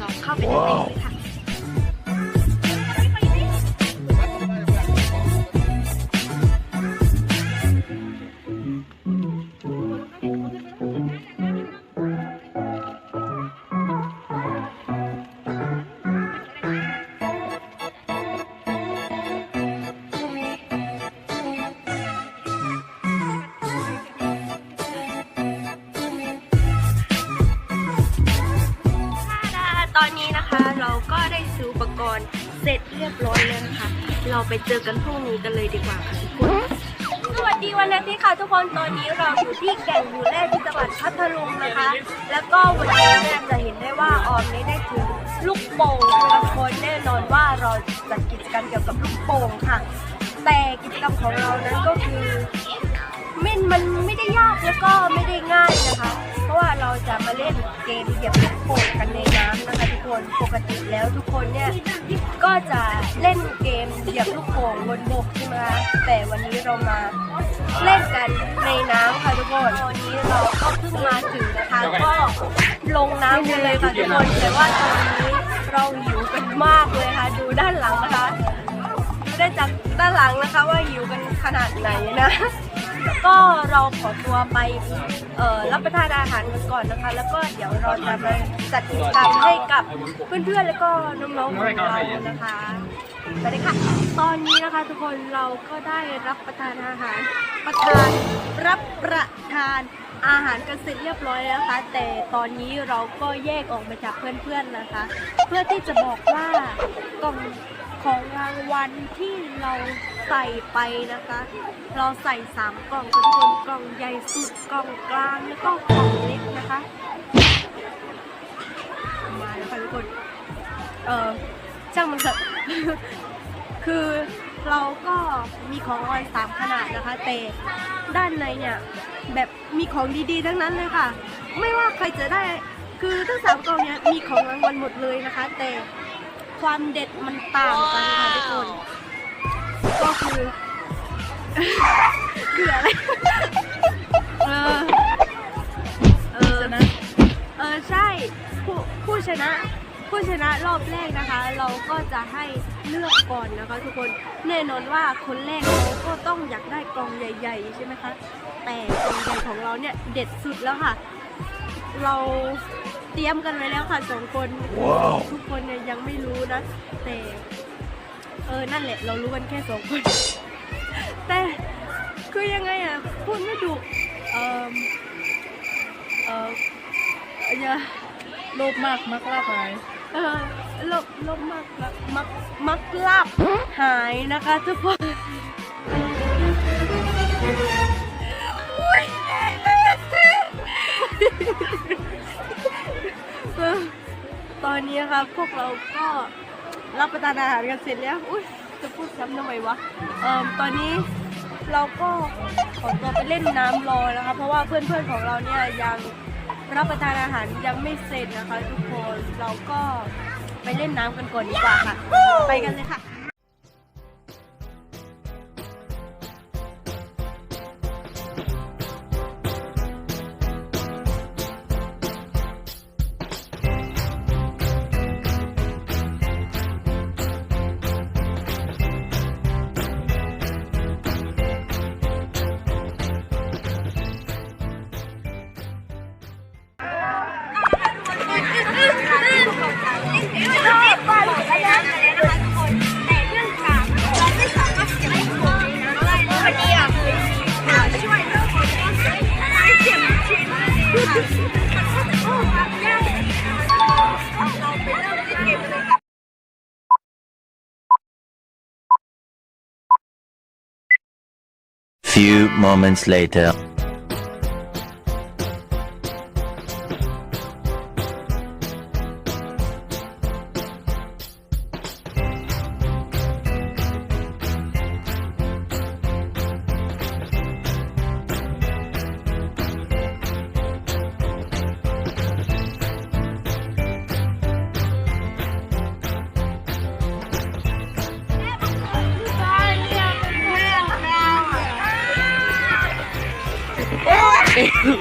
ลองเข้าไปดูในค่ะ อนนี้นะคะ เราก็ได้ซื้ออุปกรณ์เสร็จเรียบร้อยแล้วนะคะ เราไปเจอกันพรุ่งนี้กันเลยดีกว่าค่ะทุกคนสวัสดีวันอาทิตย์ค่ะทุกคนตอนนี้เราอยู่ที่แก่งอยู่แรกที่จังหวัดพัทลุงนะคะ แล้วก็วันนี้เนี่จะเห็นได้ว่าออมนี้ได้ถือลูกโป่งนะคะทุกคนแน่นอนว่าเราจัดกิจกรรมเกี่ยวกับลูกโป่งค่ะ แต่กิจกรรมของเรานั้นก็คือ มันมันไม่ได้ยากแล้วก็ไม่ได้ง่ายนะคะ เพราะว่าเราจะมาเล่นเกมเหยียบลูกโป่งกันในน้ำนะคะทุกคนปกติแล้วทุกคนเนี่ยก็จะเล่นเกมเหยียบลูกโป่งบนบกใช่ไหมคะแต่วันนี้เรามาเล่นกันในน้ำค่ะทุกคนวันนี้เราก็เพิ่งมาถึงนะคะก็ลงน้ำกันเลยค่ะทุกคนแต่ว่าตอนนี้เราหิวกันมากเลยค่ะดูด้านหลังนะคะดูได้จากด้านหลังนะคะว่าหิวกันขนาดไหนนะ ก็เราขอตัวไปเอ่อรับประทานอาหารกันก่อนนะคะ แล้วก็เดี๋ยวเราจะมาจัดกิจกรรมให้กับเพื่อนๆแล้วก็น้องๆของเรานะคะไปเลยค่ะ ตอนนี้นะคะทุกคนเราก็ได้รับประทานอาหารประทานรับประทานอาหารกันเสร็จเรียบร้อยแล้วนะคะ แต่ตอนนี้เราก็แยกออกมาจากเพื่อนๆนะคะ เพื่อที่จะบอกว่ากล่องของรางวัลที่เรา ใส่ไปนะคะ เราใส่สามกล่องทุกคนกล่องใหญ่สุดกล่องกลางแล้วก็กล่องเล็กนะคะ มาแล้วค่ะทุกคน เออช่างมันเถอะคือเราก็มีของรางวัลสามขนาดนะคะ แต่ด้านในเนี่ยแบบมีของดีๆ ทั้งนั้นเลยค่ะ ไม่ว่าใครจะได้คือทั้งสามกล่องเนี่ยมีของรางวัลหมดเลยนะคะ แต่ความเด็ดมันต่างกันค่ะ คืออะไรเออ เออชนะเออใช่ผู้ผู้ชนะ ผู้ชนะรอบแรกนะคะ เราก็จะให้เลือกก่อนนะคะ ทุกคนแน่นอนว่าคนแรกเขาก็ต้องอยากได้กล่องใหญ่ ๆ ใช่ไหมคะ แต่กล่องใหญ่ของเราเนี่ยเด็ดสุดแล้วค่ะ เราเตรียมกันไว้แล้วค่ะสองคนทุกคนเนี่ยยังไม่รู้นะ แต่ เออ นั่นแหละ เรารู้กันแค่สองคน แต่คือยังไงอะพูดไม่ถูกเออเอออย่าโลภมากมักลาภหายเออลบลบมากมักมักมักลาบหายนะคะทุกคนตอนนี้นะคะพวกเราก็รับประทานอาหารกันเสร็จแล้วอุ้ย จะพูดซ้ำทำไมวะเออตอนนี้เราก็ขอตัวไปเล่นน้ำรอนะคะ เพราะว่าเพื่อนๆของเราเนี่ยยังรับประทานอาหารยังไม่เสร็จนะคะ ทุกคนเราก็ไปเล่นน้ำกันก่อนดีกว่าค่ะ ไปกันเลยค่ะ Few moments later.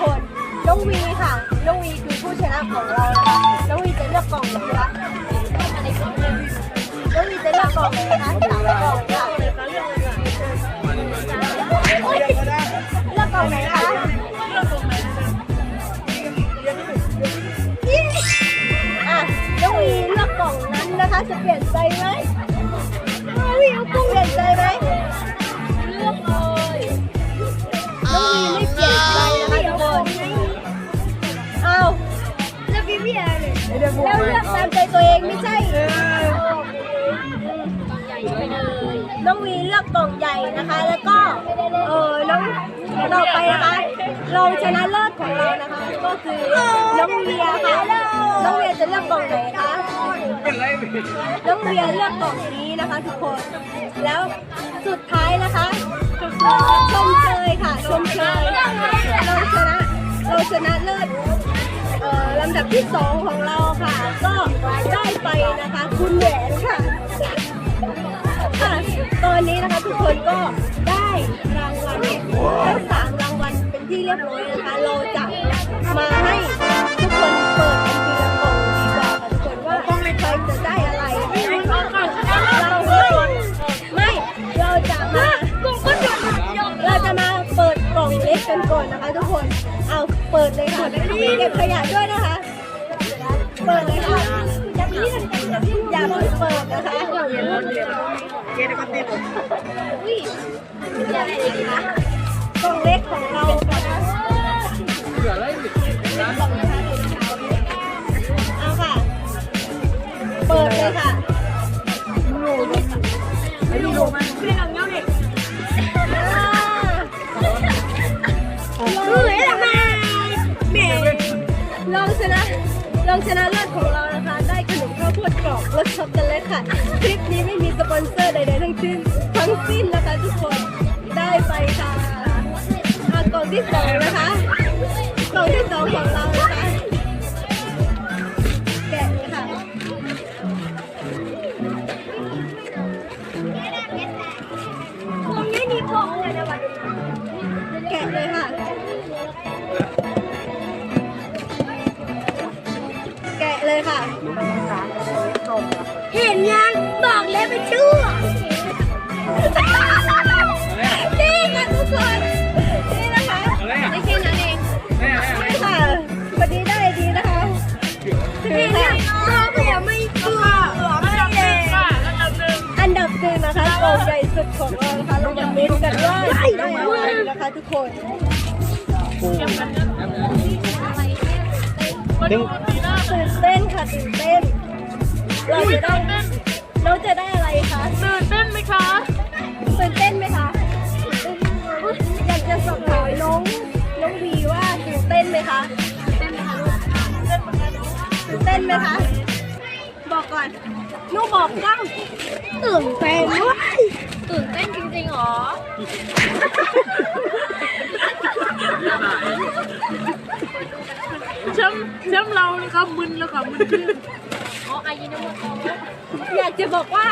คะทุกคนน้องวีค่ะน้องวีคือผู้ชนะของเรานะคะน้องวีจะเลือกกล่องไหนคะน้องวีจะเลือกกล่องไหนคะสามกล่องค่ะเลือกกล่องไหนคะอะน้องวีเลือกกล่องนั้นนะคะจะเปลี่ยนใจไหม ตัวเองไม่ใช่น้องวีเลือกกล่องใหญ่นะคะ แล้วก็เออน้องต่อไปนะคะรองชนะเลิศของเรานะคะ ก็คือน้องเวียค่ะน้องเวียจะเลือกกล่องไหนคะน้องเวียเลือกกล่องนี้นะคะทุกคน แล้วสุดท้ายนะคะชมเชยค่ะชมเชยเราชนะเราชนะเลิศ ลำดับที่สองของเราค่ะ ก็ได้ไปนะคะ คุณแหวนค่ะค่ะ ตอนนี้นะคะทุกคนก็ได้รางวัลทั้งสามรางวัลเป็นที่เรียบร้อยนะคะเราจะมาให้ เลยค่ะเก็บขยะด้วยนะคะ เปิดเลยค่ะอย่าเพิ่งอย่าเพิ่งเปิดนะคะอุ้ยอะไรดีคะกล่องเล็กของเราเอาค่ะ เปิดเลยค่ะ ไม่รู้ องชนะเลิศของเรานะคะ ได้ขนมข้าวโพดกรอบรสช็อกโกแลตค่ะ คลิปนี้ไม่มีสปอนเซอร์ใดๆทั้งสิ้นทั้งสิ้นนะคะทุกคนได้ไปค่ะอะกล่องที่สองนะคะกล่องที่สองของ นะคะทุกคนดึงตื่นเต้นค่ะตื่นเต้น เราจะได้เราจะได้อะไรคะตื่นเต้นไหมคะตื่นเต้นไหมคะอยากจะสอบถามน้องน้องวีว่าตื่นเต้นไหมคะตื่นเต้นไหมคะตื่นเต้นไหมคะบบอกก่อนหนูบอกว่าตื่นเต้นด้วย ตื่นเต้นจริงๆเหรอ แชมป์แชมป์เรานะครับมึนแล้วค่ะมึนชื่ออ๋ออายิโนโมโตะอยากจะบอกว่า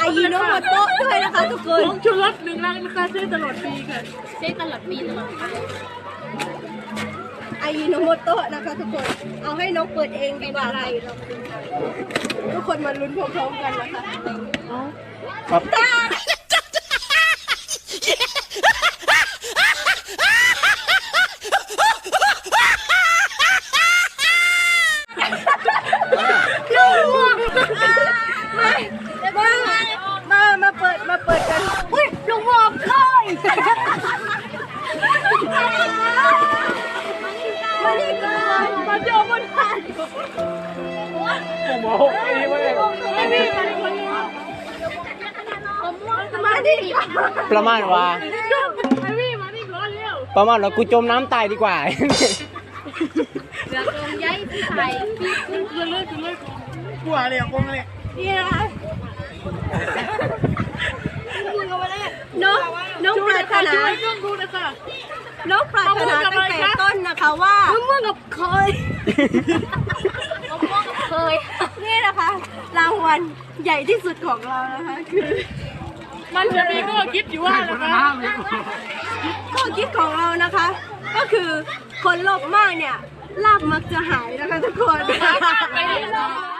อายิโนโมโตะด้วยนะคะทุกคนของชูรสหนึ่งลังนะคะใช้ตลอดปีค่ะใช้ตลอดปีตลอดไปอายิโนโมโตะนะคะทุกคน เอาให้น้องเปิดเองดีกว่าค่ะทุกคนมาลุ้นพร้อมๆกันนะคะมา มา มาเปิด มาเปิดกันอุ้ยลุงบอกเลยมานี่ก่อนมาโยมบ นผ่านมาดิประมาณว่าไอวี่มานี่ร้อนเร็วประมาณว่ากูจมน้ำตายดีกว่าเรือลงย้ายที่ไทยคือเลิกคือเลิกกลัวเลยอะกลัวเลยนี่นะคะน้องน้องปรารถนา ช่วยต้องดูนะคะ น้องปรารถนาตั้งแต่ต้นนะคะว่าเมื่อกับเคยมะม่วงกับเคยนี่นะคะ รางวัลใหญ่ที่สุดของเรานะคะคือมันจะมีก็คิดอยู่ว่านะคะข้อคิดของเรานะคะ ก็คือคนโลภมากเนี่ยลาบมักจะหายนะคะทุกคนไปเลย